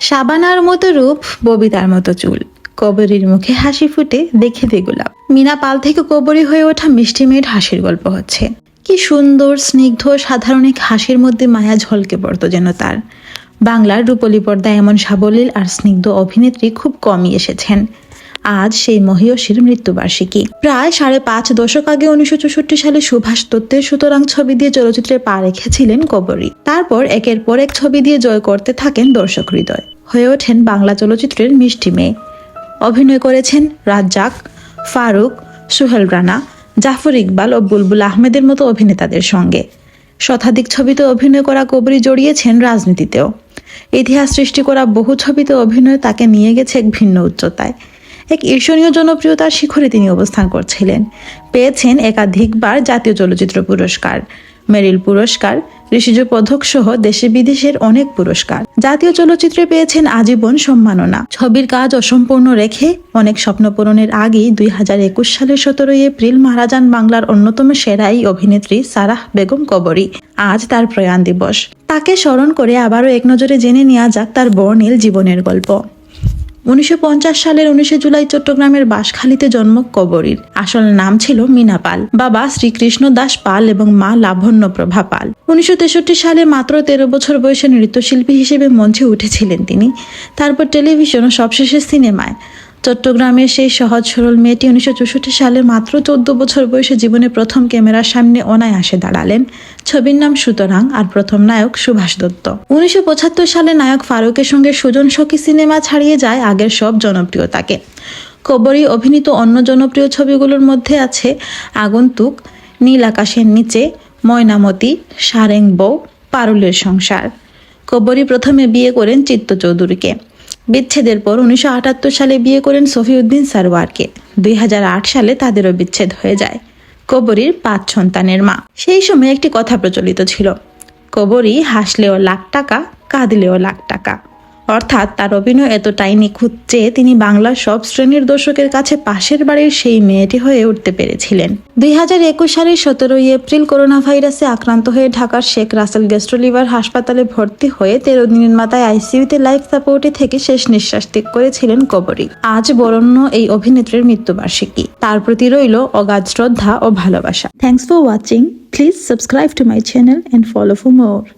সাবানার মতো রূপ, ববিতার মতো চুল। কবরীর মুখে হাসি ফুটে দেখে দে গোলাপ। মিনা পাল থেকে কবরী হয়ে ওঠা মিষ্টি মেয়ের হাসির গল্প হচ্ছে। কি সুন্দর, স্নিগ্ধ, সাধারণ এক হাসির মধ্যে মায়া ঝলকে পড়তো যেন তার। বাংলার রূপলী পর্দায় এমন সাবলীল আর স্নিগ্ধ অভিনেত্রী খুব কমই এসেছেন। আজ সেই মহিয়সীর মৃত্যুবার্ষিকী। প্রায় সাড়ে পাঁচ দশক আগে উনিশশো চৌষট্টি সালে সুভাষ দত্তের সুতরাং ছবি দিয়ে চলচ্চিত্রে পা রেখেছিলেন কবরী। তারপর একের পর এক ছবি দিয়ে জয় করতে থাকেন দর্শক হৃদয়। হয়ে ওঠেন বাংলা চলচ্চিত্রের মিষ্টি মেয়ে। অভিনয় করেছেন রাজ্জাক, ফারুক, সুহেল রানা, জাফর ইকবাল ও বুলবুল আহমেদের মতো অভিনেতাদের সঙ্গে। শতাধিক ছবিতে অভিনয় করা কবরী জড়িয়েছেন রাজনীতিতেও। ইতিহাস সৃষ্টি করা বহু ছবিতে অভিনয় তাকে নিয়ে গেছে এক ভিন্ন উচ্চতায়। এক ঈর্ষণীয় জনপ্রিয়তার শিখরে তিনি অবস্থান করছিলেন। পেয়েছেন একাধিকবার জাতীয় চলচ্চিত্র পুরস্কার। মেরিল পুরস্কার, ঋষিজ পদক সহ দেশে বিদেশের অনেক পুরস্কার। জাতীয় চলচ্চিত্রে পেয়েছেন আজীবন সম্মাননা। ছবির কাজ অসম্পূর্ণ রেখে অনেক স্বপ্ন পূরণের আগেই দুই হাজার একুশ সালের সতেরোই এপ্রিল মারা যান বাংলার অন্যতম সেরা এই অভিনেত্রী সারাহ বেগম কবরী আজ তার প্রয়াণ দিবস। তাকে স্মরণ করে আবারও এক নজরে জেনে নেওয়া যাক তার বর্ণিল জীবনের গল্প। উনিশশো পঞ্চাশ সালের উনিশে জুলাই চট্টগ্রামের বাসখালীতে জন্ম কবরীর। আসল নাম ছিল মিনা পাল। বাবা শ্রীকৃষ্ণ দাস পাল এবং মা লাবণ্য প্রভা পাল। উনিশশো তেষট্টি সালে মাত্র তেরো বছর বয়সে নৃত্যশিল্পী হিসেবে মঞ্চে উঠেছিলেন তিনি। তারপর টেলিভিশন ও সবশেষে সিনেমায়। চট্টগ্রামের সেই সহজ সরল মেয়েটি উনিশশো চৌষট্টি সালে মাত্র চোদ্দ বছর বয়সে জীবনে প্রথম ক্যামেরার সামনে অনায়াসে দাঁড়ালেন। ছবির নাম সুতরাং আর প্রথম নায়ক সুভাষ দত্ত। উনিশশো পঁচাত্তর সালে নায়ক ফারুকের সঙ্গে সুজন সখী সিনেমা ছাড়িয়ে যায় আগের সব জনপ্রিয়তাকে। কবরী অভিনীত অন্য জনপ্রিয় ছবিগুলোর মধ্যে আছে আগন্তুক, নীল আকাশের নিচে, ময়নামতি, সারেং বউ, পারুলের সংসার। কবরী প্রথমে বিয়ে করেন চিত্ত চৌধুরীকে বিচ্ছেদের পর উনিশশো আটাত্তর সালে বিয়ে করেন সফিউদ্দিন সারওয়ারকে। দুই হাজার আট সালে তাদেরও বিচ্ছেদ হয়ে যায়। কবরীর পাঁচ সন্তানের মা। সেই সময় একটি কথা প্রচলিত ছিল। কবরী হাসলেও লাখ টাকা, কাঁদলেও লাখ টাকা। অর্থাৎ তার অভিনয় এতটাই নিখুঁত যে তিনি বাংলার সব শ্রেণির দর্শকের কাছে পাশের বাড়ির সেই মেয়েটি হয়ে উঠতে পেরেছিলেন। দুই হাজার একুশ সালের সতেরোই এপ্রিল করোনা ভাইরাসে আক্রান্ত হয়ে ঢাকার শেখ রাসেল গ্যাস্ট্রোলিভার হাসপাতালে ভর্তি হয়ে তেরো দিনের মাথায় আইসিইউতে লাইফ সাপোর্টে থেকে শেষ নিঃশ্বাস ত্যাগ করেছিলেন কবরী। আজ বরণ্য এই অভিনেত্রীর মৃত্যুবার্ষিকী। তার প্রতি রইল অগাধ শ্রদ্ধা ও ভালোবাসা। Thanks for watching please subscribe to my channel and follow for more